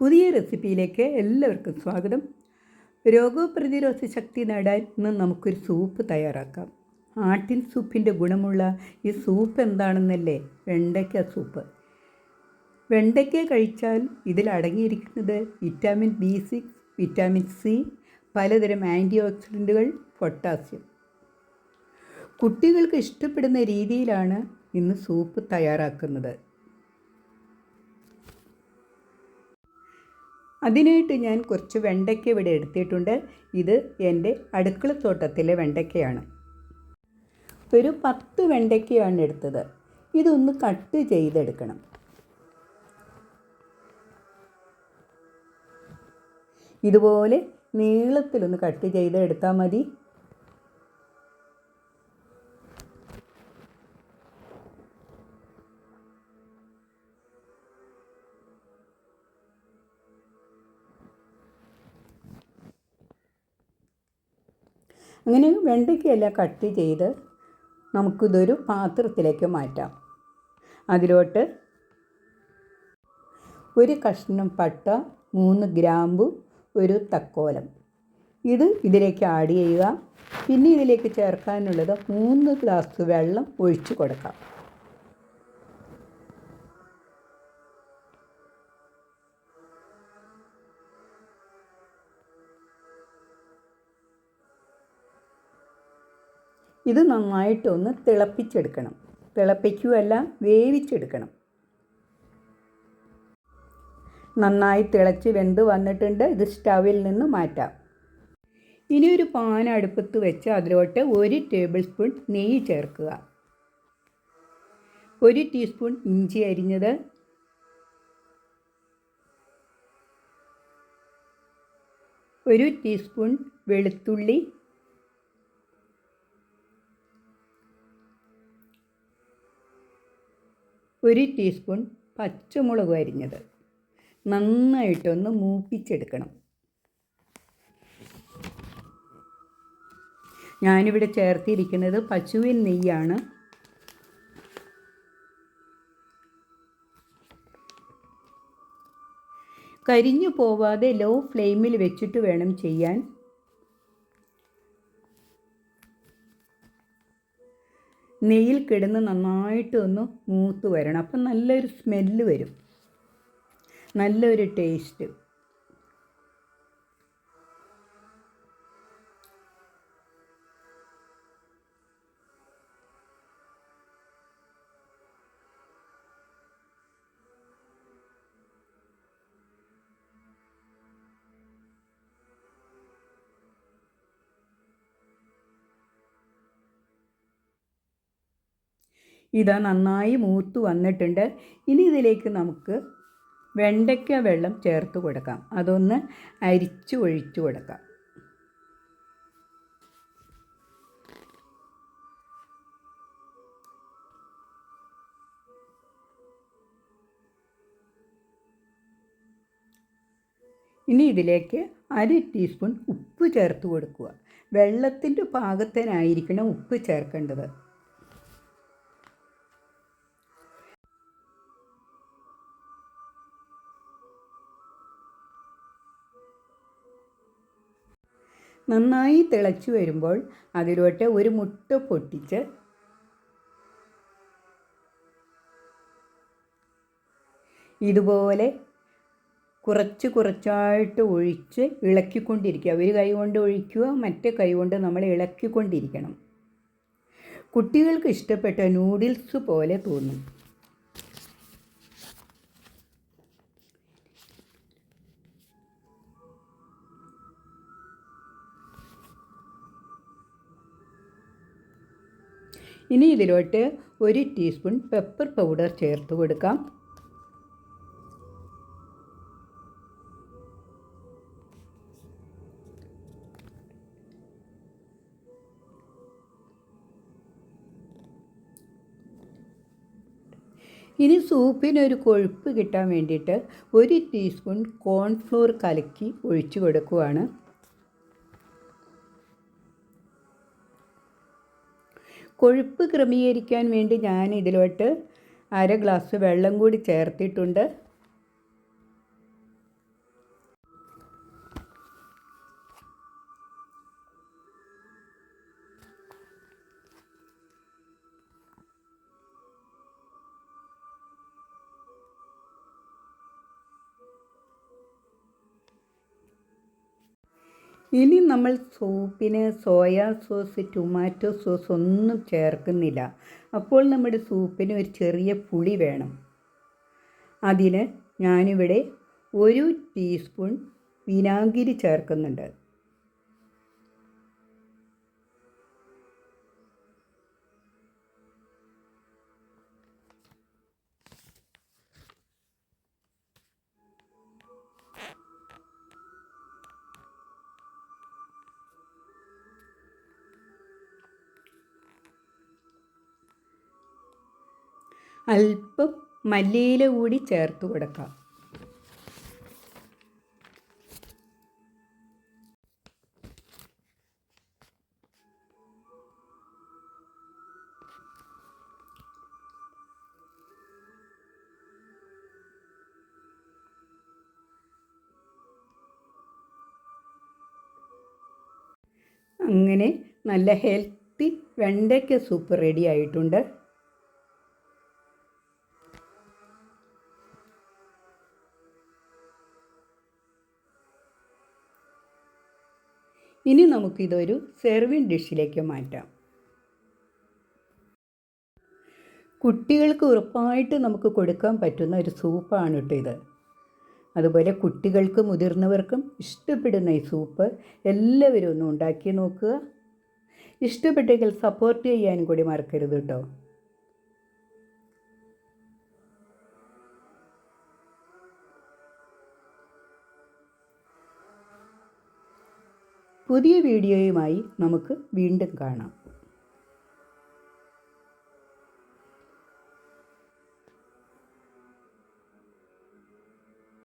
പുതിയ റെസിപ്പിയിലേക്ക് എല്ലാവർക്കും സ്വാഗതം. രോഗപ്രതിരോധ ശക്തി നേടാൻ ഇന്ന് നമുക്കൊരു സൂപ്പ് തയ്യാറാക്കാം. ആട്ടിൻ സൂപ്പിന്റെ ഗുണമുള്ള ഈ സൂപ്പ് എന്താണെന്നല്ലേ വെണ്ടയ്ക്ക സൂപ്പ്. വെണ്ടയ്ക്ക കഴിച്ചാൽ ഇതിൽ അടങ്ങിയിരിക്കുന്നത് vitamin B six vitamin C പലതരം ആന്റി ഓക്സിഡന്റുകൾ പൊട്ടാസ്യം. കുട്ടികൾക്ക് ഇഷ്ടപ്പെടുന്ന രീതിയിലാണ് ഇന്ന് സൂപ്പ് തയ്യാറാക്കുന്നത്. അതിനായിട്ട് ഞാൻ കുറച്ച് വെണ്ടയ്ക്ക ഇവിടെ എടുത്തിട്ടുണ്ട്. ഇത് എന്റെ അടുക്കളത്തോട്ടത്തിലെ വെണ്ടയ്ക്കയാണ്. ഒരു പത്ത് വെണ്ടയ്ക്കയാണ് എടുത്തത്. ഇതൊന്ന് കട്ട് ചെയ്തെടുക്കണം. ഇതുപോലെ നീളത്തിലൊന്ന് കട്ട് ചെയ്തെടുത്താൽ മതി. അങ്ങനെ വെണ്ടയ്ക്കയെല്ലാം കട്ട് ചെയ്ത് നമുക്കിതൊരു പാത്രത്തിലേക്ക് മാറ്റാം. അതിലോട്ട് ഒരു കഷ്ണം പട്ട മൂന്ന് ഗ്രാമ്പു ഒരു തക്കോലം. ഇത് ഇതിലേക്ക് ആഡ് ചെയ്യുക. പിന്നെ ഇതിലേക്ക് ചേർക്കാനുള്ളത് മൂന്ന് ഗ്ലാസ് വെള്ളം ഒഴിച്ചു കൊടുക്കാം. ഇത് നന്നായിട്ടൊന്ന് തിളപ്പിച്ചെടുക്കണം. തിളപ്പിക്കുകയല്ല വേവിച്ചെടുക്കണം. നന്നായി തിളച്ച് വെന്ത് വന്നിട്ടുണ്ട്. ഇത് സ്റ്റവിൽ നിന്ന് മാറ്റാം. ഇനി ഒരു പാൻ അടുപ്പത്ത് വെച്ച് അതിലോട്ട് ഒരു ടേബിൾ സ്പൂൺ നെയ്യ് ചേർക്കുക. ഒരു ടീസ്പൂൺ ഇഞ്ചി അരിഞ്ഞത്. ഒരു ടീസ്പൂൺ വെളുത്തുള്ളി ഒരു ടീസ്പൂൺ പച്ചമുളക് അരിഞ്ഞത് നന്നായിട്ടൊന്ന് മൂപ്പിച്ചെടുക്കണം. ഞാനിവിടെ ചേർത്തിരിക്കുന്നത് പശുവിൻ നെയ്യാണ്. കരിഞ്ഞു പോവാതെ ലോ ഫ്ലെയിമിൽ വെച്ചിട്ട് വേണം ചെയ്യാൻ. നെയ്യിൽ കിടന്ന് നന്നായിട്ട് ഒന്ന് മൂത്ത് വരണം. അപ്പം നല്ലൊരു സ്മെല്ല് വരും. നല്ലൊരു ടേസ്റ്റ്. ഇതാ നന്നായി മൂത്ത് വന്നിട്ടുണ്ട്. ഇനി ഇതിലേക്ക് നമുക്ക് വെണ്ടയ്ക്ക വെള്ളം ചേർത്ത് കൊടുക്കാം. അതൊന്ന് അരിച്ച് ഒഴിച്ചു കൊടുക്കാം. ഇനി ഇതിലേക്ക് അര ടീസ്പൂൺ ഉപ്പ് ചേർത്ത് കൊടുക്കുക. വെള്ളത്തിന്റെ പാകത്തിനായിരിക്കണം ഉപ്പ് ചേർക്കേണ്ടത്. നന്നായി തിളച്ചു വരുമ്പോൾ അതിലോട്ട് ഒരു മുട്ട പൊട്ടിച്ച് ഇതുപോലെ കുറച്ച് കുറച്ചായിട്ട് ഒഴിച്ച് ഇളക്കിക്കൊണ്ടിരിക്കുക. ഒരു കൈ കൊണ്ട് ഒഴിക്കുക മറ്റേ കൈ കൊണ്ട് നമ്മൾ ഇളക്കിക്കൊണ്ടിരിക്കണം. കുട്ടികൾക്ക് ഇഷ്ടപ്പെട്ട നൂഡിൽസ് പോലെ തോന്നും. ഇനി ഇതിലോട്ട് ഒരു ടീസ്പൂൺ പെപ്പർ പൗഡർ ചേർത്ത് കൊടുക്കാം. ഇനി സൂപ്പിനൊരു കൊഴുപ്പ് കിട്ടാൻ വേണ്ടിയിട്ട് ഒരു ടീസ്പൂൺ കോൺഫ്ലോർ കലക്കി ഒഴിച്ചു കൊടുക്കുവാണ്. കൊഴുപ്പ് ക്രമീകരിക്കാൻ വേണ്ടി ഞാൻ ഇതിലോട്ട് അര ഗ്ലാസ് വെള്ളം കൂടി ചേർത്തിട്ടുണ്ട്. ഇനി നമ്മൾ സൂപ്പിന് സോയാ സോസ് ടൊമാറ്റോ സോസ് ഒന്നും ചേർക്കുന്നില്ല. അപ്പോൾ നമ്മുടെ സൂപ്പിന് ഒരു ചെറിയ പുളി വേണം. അതിന് ഞാനിവിടെ ഒരു ടീസ്പൂൺ വിനാഗിരി ചേർക്കുന്നുണ്ട്. അല്പം മല്ലിയില കൂടി ചേർത്ത് കൊടുക്കാം. അങ്ങനെ നല്ല ഹെൽത്തി വെണ്ടയ്ക്ക സൂപ്പ് റെഡി ആയിട്ടുണ്ട്. ഇനി നമുക്കിതൊരു സെർവിങ് ഡിഷിലേക്ക് മാറ്റാം. കുട്ടികൾക്ക് ഉറപ്പായിട്ട് നമുക്ക് കൊടുക്കാൻ പറ്റുന്ന ഒരു സൂപ്പാണ് കേട്ടോ ഇത്. അതുപോലെ കുട്ടികൾക്ക് മുതിർന്നവർക്കും ഇഷ്ടപ്പെടുന്ന ഈ സൂപ്പ് എല്ലാവരും ഒന്ന് ഉണ്ടാക്കി നോക്കുക. ഇഷ്ടപ്പെട്ടെങ്കിൽ സപ്പോർട്ട് ചെയ്യാനും കൂടി മറക്കരുത് കേട്ടോ പുതിയ വീഡിയോയുമായി നമുക്ക് വീണ്ടും കാണാം.